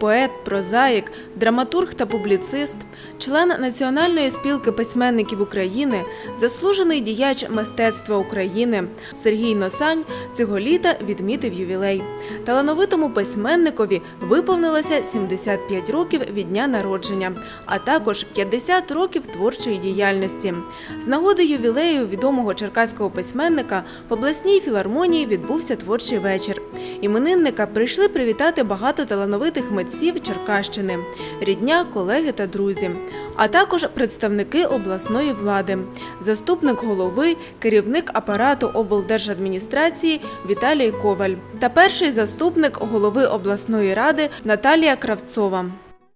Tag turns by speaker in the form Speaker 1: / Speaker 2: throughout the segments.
Speaker 1: поет, прозаїк, драматург та публіцист, член Національної спілки письменників України, заслужений діяч мистецтва України Сергій Носань цього літа відмітив ювілей. Талановитому письменникові виповнилося 75 років від дня народження, а також 50 років творчої діяльності. З нагоди ювілею відомого черкаського письменника в обласній філармонії відбувся творчий вечір. Іменинника прийшли привітати багато талановитих митців Черкащини, рідня, колеги та друзі, а також представники обласної влади, заступник голови, керівник апарату облдержадміністрації Віталій Коваль та перший заступник голови обласної ради Наталія Кравцова.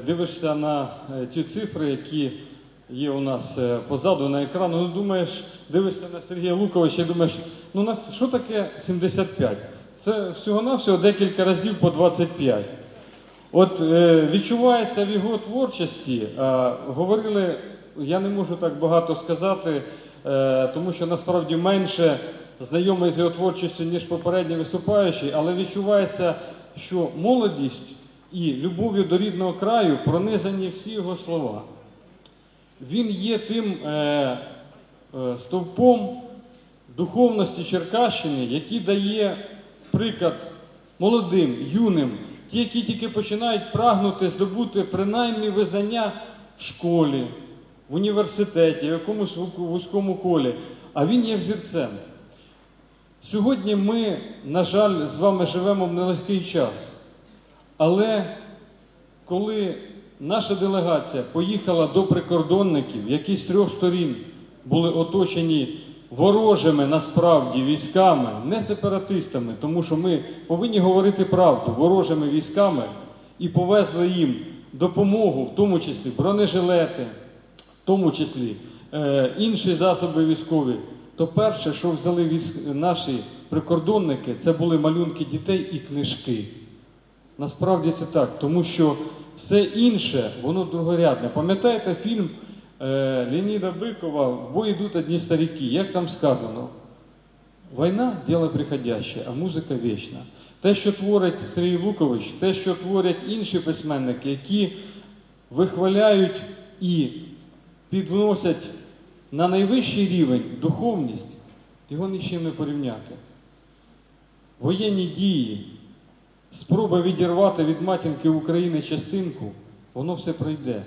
Speaker 2: Дивишся на е, ті цифри, які є у нас е, позаду на екрану. Ну, думаєш, дивишся на Сергія Луковича і думаєш, ну нас що таке 75? Це всього-навсього декілька разів по 25. От е, відчувається в його творчості. Говорили, я не можу так багато сказати, е, тому що насправді менше знайомий з його творчістю, ніж попередній виступаючий, але відчувається, що молодість і любов'ю до рідного краю пронизані всі його слова. Він є тим е, стовпом духовності Черкащини, який дає приклад молодим, юним, ті, які тільки починають прагнути здобути принаймні визнання в школі, в університеті, в якомусь вузькому колі. А він є взірцем. Сьогодні ми, на жаль, з вами живемо в нелегкий час. Але коли наша делегація поїхала до прикордонників, які з трьох сторін були оточені ворожими насправді військами, не сепаратистами, тому що ми повинні говорити правду, ворожими військами, і повезли їм допомогу, в тому числі бронежилети, в тому числі е, інші засоби військові, то перше, що взяли військ... наші прикордонники, це були малюнки дітей і книжки. Насправді це так, тому що все інше, воно другорядне. Пам'ятаєте фільм е, Леоніда Бикова «В бой йдуть одні старіки. Як там сказано? Війна діло приходяще, а музика вічна. Те, що творить Сергій Лукович, те, що творять інші письменники, які вихваляють і підносять на найвищий рівень духовність, його ні з чим не порівняти. Воєнні дії, спроба відірвати від матінки України частинку, воно все пройде.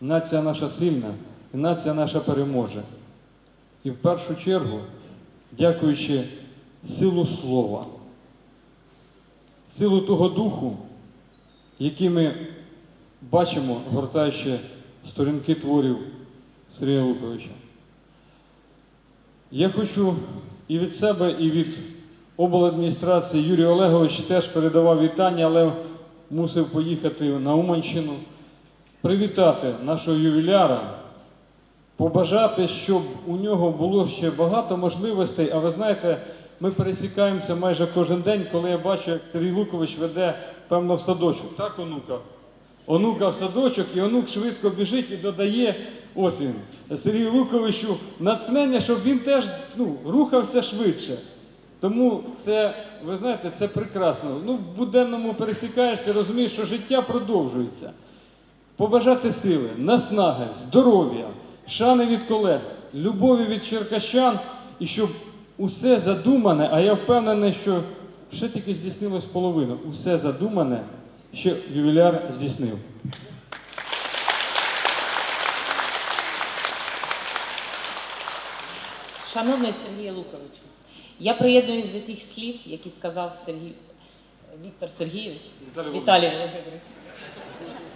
Speaker 2: Нація наша сильна, і нація наша переможе. І в першу чергу, дякуючи силу слова, силу того духу, який ми бачимо, гортаючи сторінки творів Сергія Луковича. Я хочу і від себе, і від обладміністрації Юрій Олегович теж передавав вітання, але мусив поїхати на Уманщину, привітати нашого ювіляра, побажати, щоб у нього було ще багато можливостей. А ви знаєте, ми пересікаємося майже кожен день, коли я бачу, як Сергій Лукович веде, певно, в садочок. Так, онука? Онука в садочок, і онук швидко біжить і додає ось він Сергію Луковичу натхнення, щоб він теж ну, рухався швидше. Тому це, ви знаєте, це прекрасно. Ну, в буденному пересікаєшся, розумієш, що життя продовжується. Побажати сили, наснаги, здоров'я, шани від колег, любові від черкащан, і щоб усе задумане, а я впевнений, що ще тільки здійснилось половина, усе задумане, що ювіляр здійснив.
Speaker 3: Шановний Сергій Луковичу, я приєднуюсь до тих слів, які сказав Сергій Віктор Сергійович.
Speaker 2: Віталій
Speaker 3: Віталій Володимирович.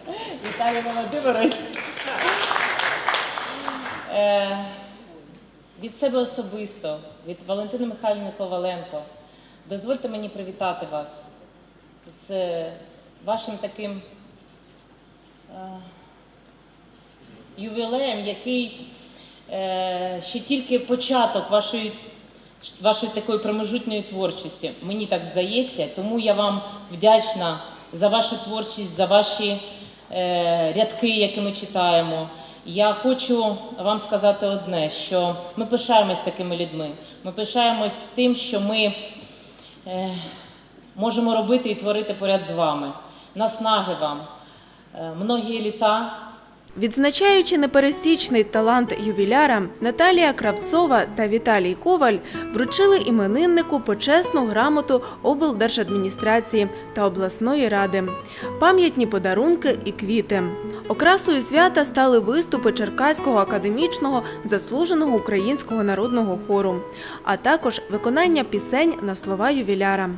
Speaker 3: Віталій Володимирович. Е, від себе особисто, від Валентини Михайлівни Коваленко, дозвольте мені привітати вас з вашим таким е, ювілеєм, який е, ще тільки початок вашої, вашої такої промежутньої творчості. Мені так здається. Тому я вам вдячна за вашу творчість, за ваші е, рядки, які ми читаємо. Я хочу вам сказати одне, що ми пишаємось такими людьми. Ми пишаємось тим, що ми е, можемо робити і творити поряд з вами. наснаги вам, е, многі літа.
Speaker 1: Відзначаючи непересічний талант ювіляра, Наталія Кравцова та Віталій Коваль вручили імениннику почесну грамоту облдержадміністрації та обласної ради, пам'ятні подарунки і квіти. Окрасою свята стали виступи Черкаського академічного заслуженого українського народного хору, а також виконання пісень на слова ювіляра.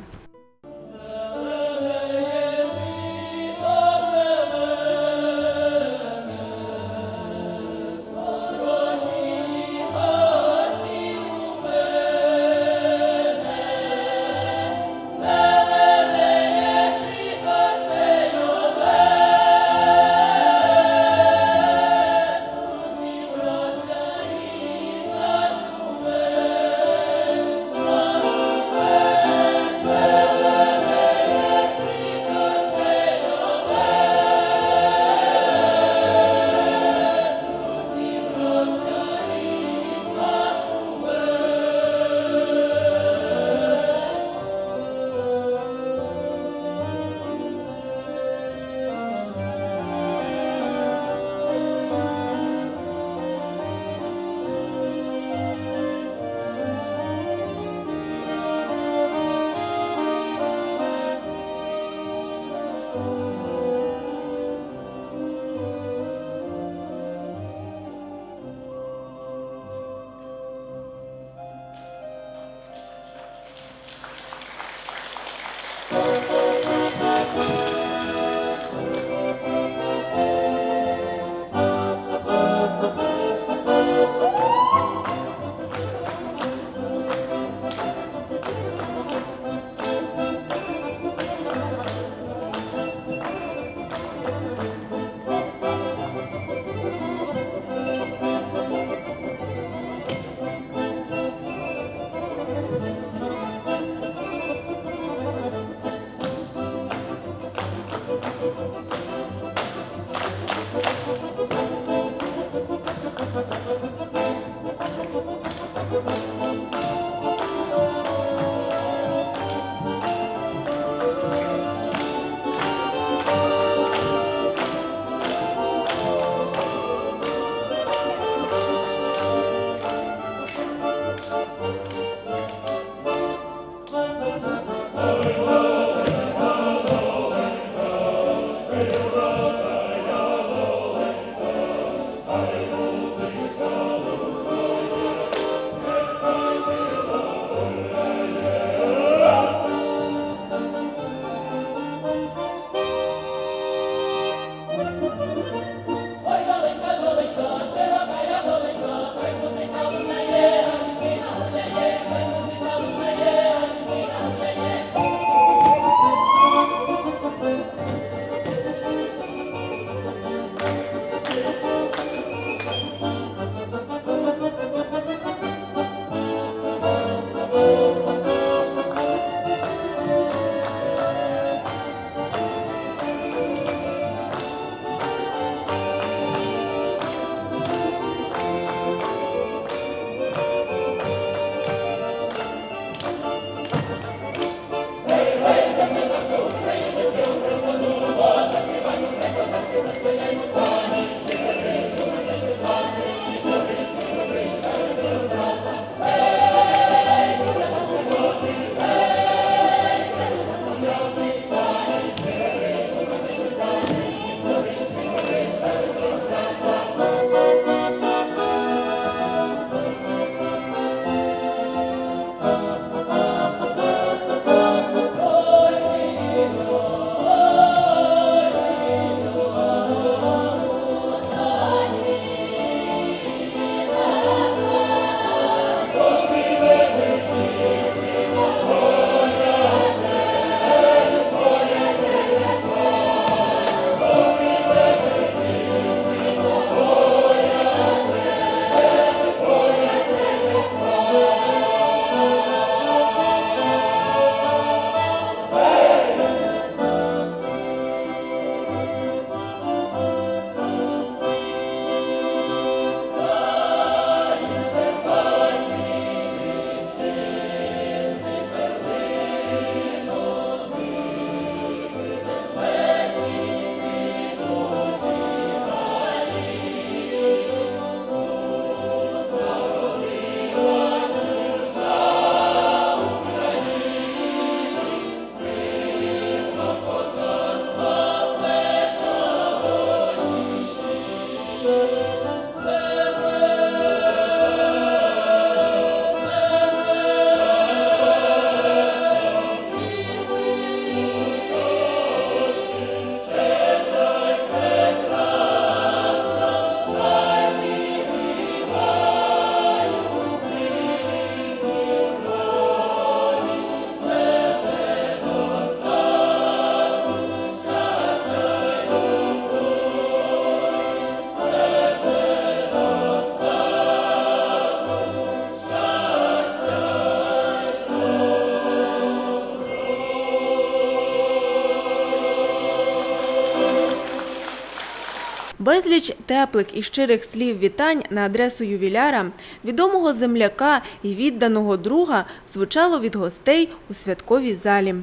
Speaker 1: Безліч теплих і щирих слів вітань на адресу ювіляра, відомого земляка і відданого друга звучало від гостей у святковій залі.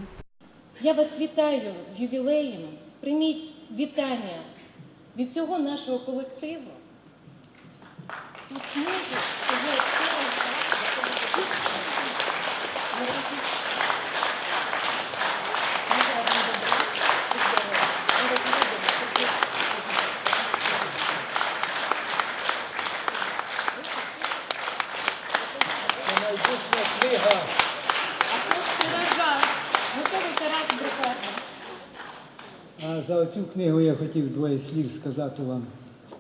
Speaker 4: Я вас вітаю з ювілеєм. Прийміть вітання від цього нашого колективу. Тут книги, це є цілий А це тиража. Готовий тираж друкати.
Speaker 5: А за цю книгу я хотів двоє слів сказати вам.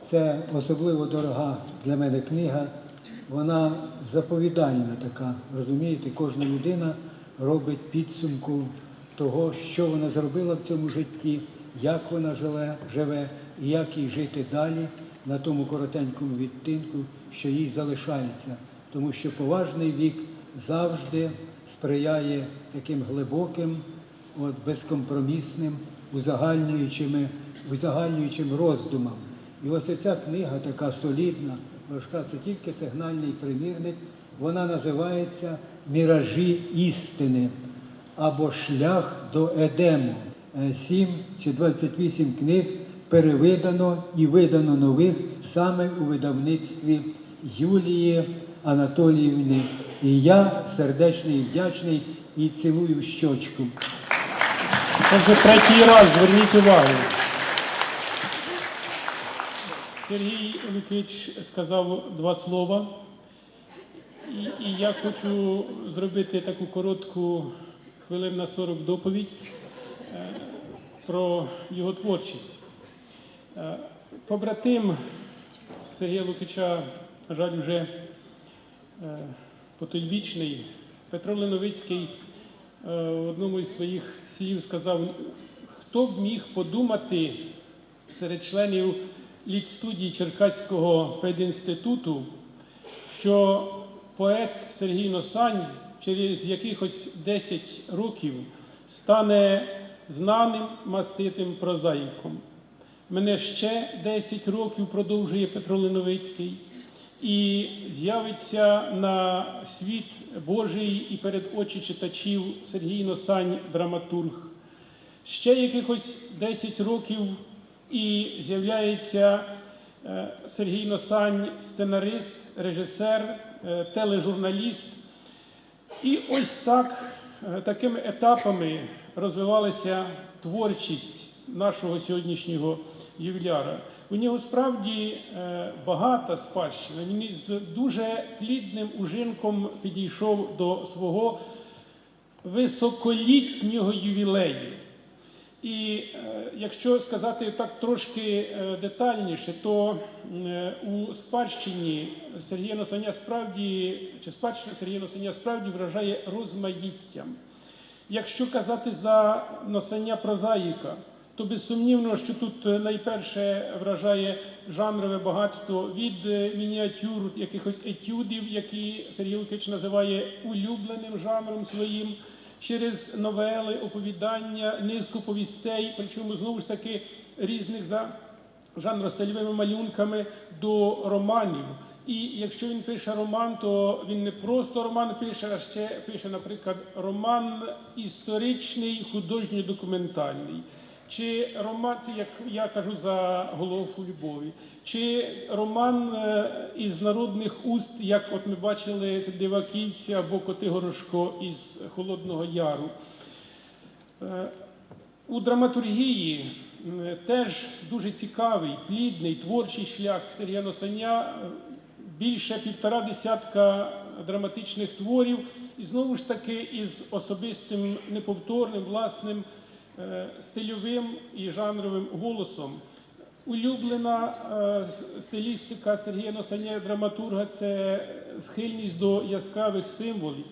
Speaker 5: Це особливо дорога для мене книга. Вона заповідальна така. Розумієте, кожна людина робить підсумку того, що вона зробила в цьому житті, як вона живе, живе і як їй жити далі на тому коротенькому відтинку, що їй залишається. Тому що поважний вік завжди сприяє таким глибоким, от, безкомпромісним, узагальнюючими, узагальнюючим роздумам. І ось ця книга така солідна, важка, це тільки сигнальний примірник, вона називається Міражі істини або Шлях до Едему. Е, Сім чи 28 книг перевидано і видано нових саме у видавництві Юлії Анатоліївни. І я сердечний, вдячний і цілую щочку.
Speaker 6: Це вже третій раз, зверніть увагу. Сергій Лукич сказав два слова. І, і я хочу зробити таку коротку хвилин на 40 доповідь е, про його творчість. Е, Побратим Сергія Лукича, на жаль, вже е, потойбічний Петро Леновицький в одному із своїх слів сказав, хто б міг подумати серед членів літстудії Черкаського педінституту, що поет Сергій Носань через якихось 10 років стане знаним маститим прозаїком. Мене ще 10 років продовжує Петро Леновицький і з'явиться на світ Божий і перед очі читачів Сергій Носань, драматург. Ще якихось 10 років і з'являється е, Сергій Носань, сценарист, режисер, е, тележурналіст. І ось так, е, такими етапами розвивалася творчість нашого сьогоднішнього ювіляра. У нього справді е, багата спадщина. Він із дуже плідним ужинком підійшов до свого високолітнього ювілею. І е, якщо сказати так трошки е, детальніше, то у спадщині Сергія Носаня справді, чи спадщина Сергія Носаня справді вражає розмаїттям. Якщо казати за носання прозаїка, то безсумнівно, що тут е, найперше вражає жанрове багатство від е, мініатюр, якихось етюдів, які Сергій Лукич називає улюбленим жанром своїм, через новели, оповідання, низку повістей, причому знову ж таки різних за жанростильовими малюнками до романів. І якщо він пише роман, то він не просто роман пише, а ще пише, наприклад, роман історичний, художньо-документальний. Чи роман, як я кажу за голову любові, чи роман е, із народних уст, як от ми бачили це Диваківці або Коти Горошко із Холодного Яру. Е, У драматургії теж дуже цікавий, плідний творчий шлях Сергія Носаня. Е, Більше півтора десятка драматичних творів, і знову ж таки із особистим неповторним власним стильовим і жанровим голосом. Улюблена е, стилістика Сергія Носаня драматурга це схильність до яскравих символів.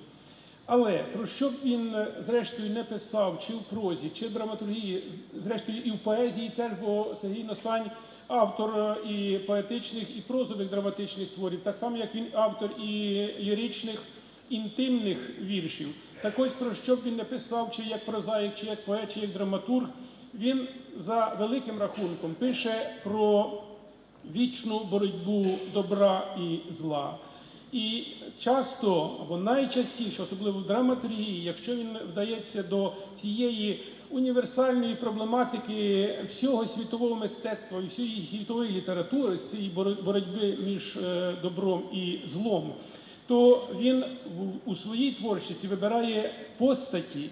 Speaker 6: Але про що б він е, зрештою не писав, чи в прозі, чи в драматургії, зрештою і в поезії теж, бо Сергій Носань автор е, і поетичних, і прозових драматичних творів, так само як він автор і ліричних інтимних віршів. Так ось про що б він не писав, чи як прозаїк, чи як поет, чи як драматург, він за великим рахунком пише про вічну боротьбу добра і зла. І часто або найчастіше, особливо в драматургії, якщо він вдається до цієї універсальної проблематики всього світового мистецтва і всієї світової літератури, з цієї боротьби між е, добром і злом, то він у своїй творчості вибирає постаті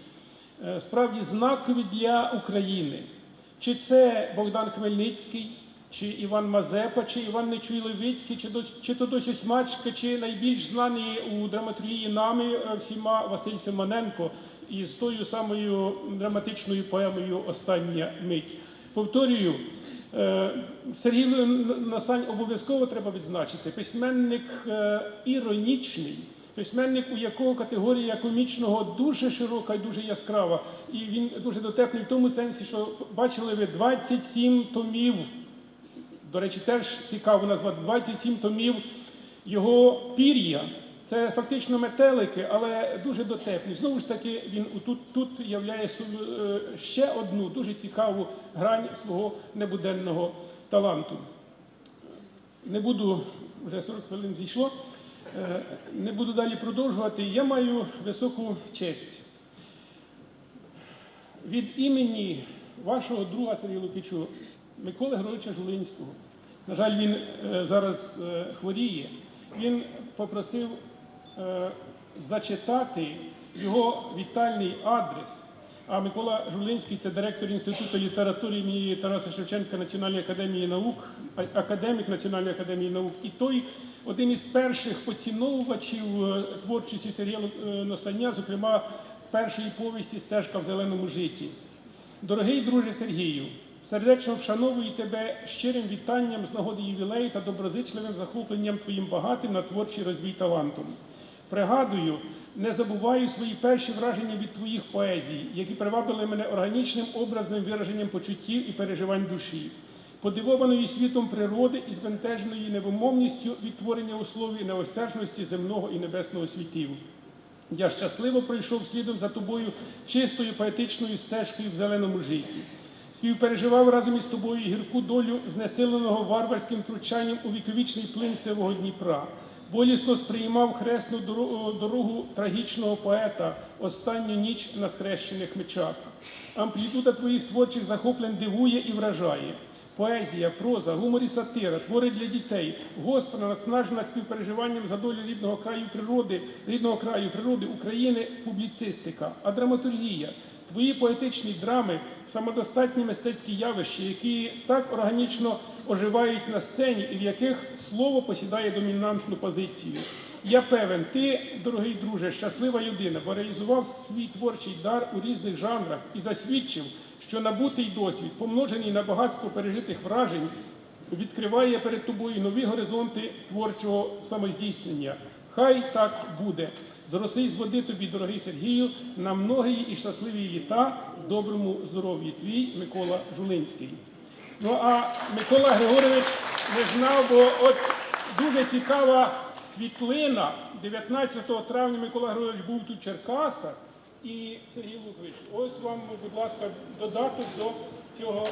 Speaker 6: е, справді знакові для України. Чи це Богдан Хмельницький, чи Іван Мазепа, чи Іван Нечуй Левицький, чи, чи то досі Смачка, чи найбільш знаний у драматургії нами е, всіма Василь Симоненко із тою самою драматичною поемою Остання мить. Повторюю, Сергій Насань обов'язково треба відзначити. Письменник е, іронічний, письменник, у якого категорія комічного дуже широка і дуже яскрава. І він дуже дотепний в тому сенсі, що бачили ви 27 томів. До речі, теж цікаво назвати 27 томів його пір'я. Це фактично метелики, але дуже дотепні. Знову ж таки, він тут, тут являє е, ще одну дуже цікаву грань свого небуденного таланту. Не буду, вже 40 хвилин зійшло, е, не буду далі продовжувати. Я маю високу честь від імені вашого друга Сергія Лукичу, Миколи Григоровича Жулинського. На жаль, він е, зараз хворіє. Він попросив зачитати його вітальний адрес. А Микола Жулинський це директор Інституту літератури імені Тараса Шевченка Національної академії наук, академік Національної академії наук. І той один із перших поціновувачів е, творчості Сергія е, зокрема першої повісті Стежка в зеленому житті. Дорогий друже Сергію, сердечно вшановую тебе щирим вітанням з нагоди ювілею та доброзичливим захопленням твоїм багатим на творчий розвій талантом. Пригадую, не забуваю свої перші враження від твоїх поезій, які привабили мене органічним образним вираженням почуттів і переживань душі, подивованої світом природи і збентеженою невимовністю відтворення у слові неосяжності земного і небесного світів. Я щасливо пройшов слідом за тобою чистою поетичною стежкою в зеленому житті. Співпереживав разом із тобою гірку долю знесиленого варварським втручанням у віковічний плин сивого Дніпра. Болісно сприймав хресну дорогу трагічного поета останню ніч на скрещених мечах. Амплітуда твоїх творчих захоплень дивує і вражає. Поезія, проза, гумор і сатира, твори для дітей, гостра, наснажена співпереживанням за долю рідного краю природи, рідного краю природи України, публіцистика, а драматургія. Твої поетичні драми, самодостатні мистецькі явища, які так органічно оживають на сцені і в яких слово посідає домінантну позицію. Я певен, ти, дорогий друже, щаслива людина, бо реалізував свій творчий дар у різних жанрах і засвідчив, що набутий досвід, помножений на багатство пережитих вражень, відкриває перед тобою нові горизонти творчого самоздійснення. Хай так буде. Зроси з води тобі, дорогий Сергію, на многії і щасливі літа в доброму здоров'ї. Твій Микола Жулинський. Ну а Микола Григорович не знав, бо от дуже цікава світлина. 19 травня Микола Григорович був тут в Черкасах. І Сергій Лукович, ось вам, будь ласка, додаток до цього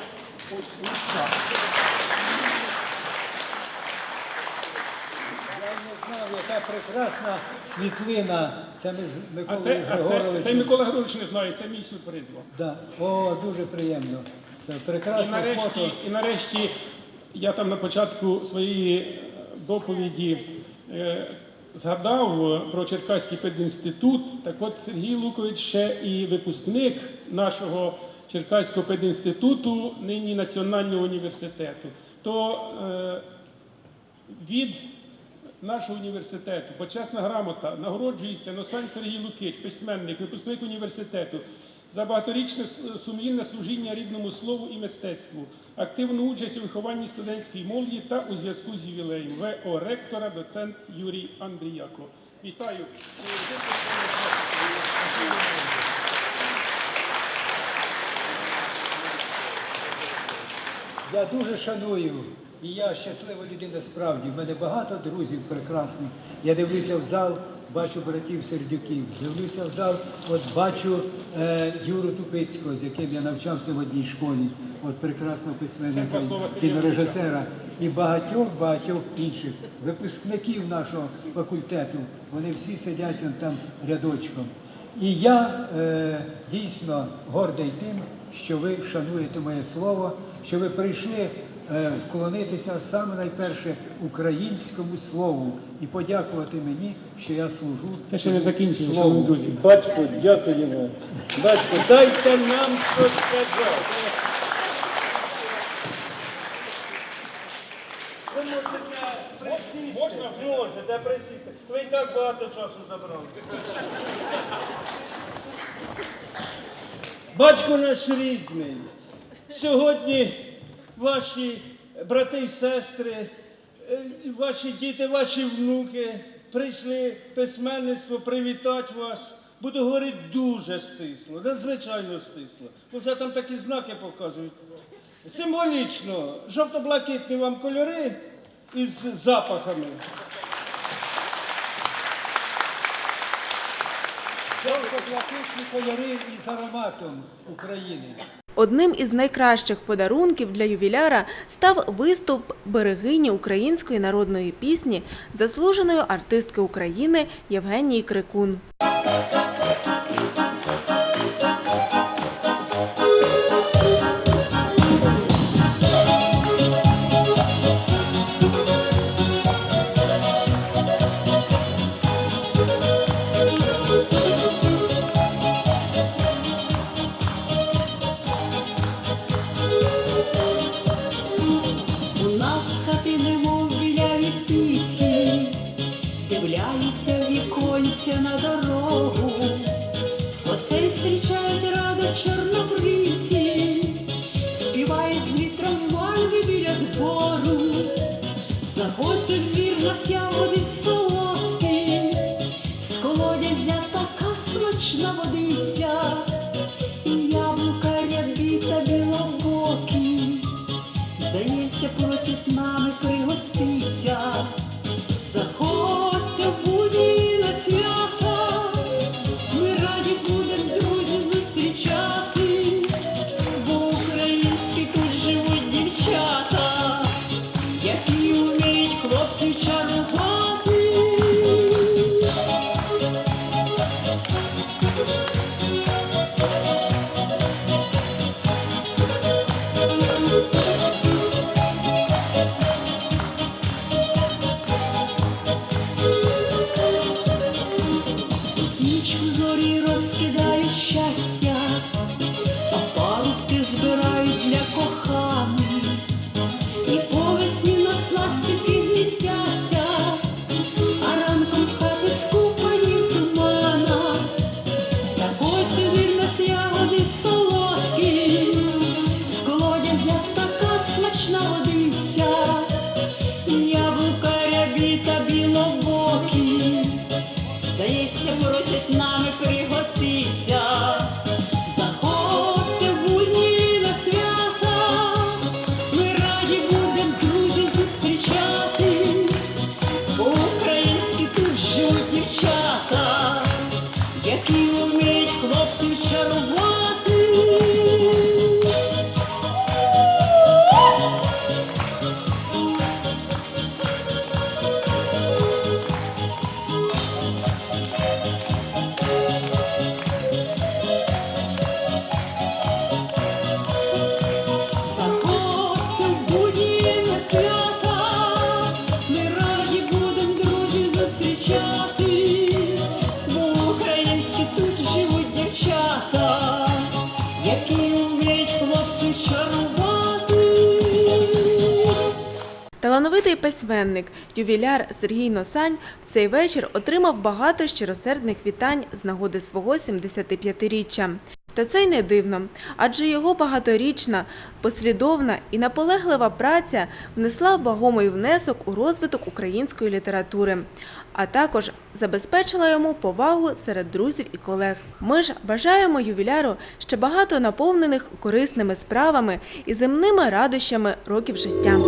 Speaker 6: ось листа.
Speaker 5: Я не знав, яка прекрасна світлина. Це ми з
Speaker 6: А
Speaker 5: Миколою
Speaker 6: це, а це,
Speaker 5: Григоровичем.
Speaker 6: Микола Григорович не знає, це мій сюрприз вам.
Speaker 5: Да. О, дуже приємно. Це
Speaker 6: І
Speaker 5: прекрасне
Speaker 6: нарешті,
Speaker 5: фото.
Speaker 6: і нарешті я там на початку своєї е, доповіді е, згадав е, про Черкаський пединститут. Так от Сергій Лукович ще і випускник нашого Черкаського пединституту, нині Національного університету. То е, від нашого університету почесна грамота нагороджується Носань Сергій Лукич, письменник, випускник університету. За багаторічне сумлінне служіння рідному слову і мистецтву, активну участь у вихованні студентської молоді та у зв'язку з ювілеєм ВО ректора, доцент Юрій Андріяко. Вітаю.
Speaker 5: Я дуже шаную. І я щаслива людина справді. В мене багато друзів прекрасних. Я дивлюся в зал, бачу братів Сердюків, дивлюся в зал, от бачу е, Юру Тупицького, з яким я навчався в одній школі, от прекрасного письменника, кінорежисера і багатьох багатьох інших випускників нашого факультету. Вони всі сидять он там рядочком. І я е, дійсно гордий тим, що ви шануєте моє слово, що ви прийшли вклонитися саме найперше українському слову і подякувати мені, що я служу.
Speaker 6: Це ще не закінчено,
Speaker 5: слову.
Speaker 6: шановні друзі.
Speaker 7: Батько, дякуємо. Батько, дайте нам щось сказати. Ви можете присісти. Можна? Можете присісти. Ви і так багато часу забрали. Батько наш рідний, сьогодні ваші брати і сестри, е, ваші діти, ваші внуки прийшли письменництво привітати вас. Буду говорити дуже стисло, надзвичайно стисло. Бо вже там такі знаки показують. Символічно, жовто-блакитні вам кольори із запахами.
Speaker 5: Жовто-блакитні кольори із ароматом України.
Speaker 8: Одним із найкращих подарунків для ювіляра став виступ берегині української народної пісні заслуженої артистки України Євгенії Крикун. Талановитий письменник, ювіляр Сергій Носань в цей вечір отримав багато щиросердних вітань з нагоди свого 75-річчя. Та це й не дивно, адже його багаторічна, послідовна і наполеглива праця внесла вагомий внесок у розвиток української літератури, а також забезпечила йому повагу серед друзів і колег. Ми ж бажаємо ювіляру ще багато наповнених корисними справами і земними радощами років життя.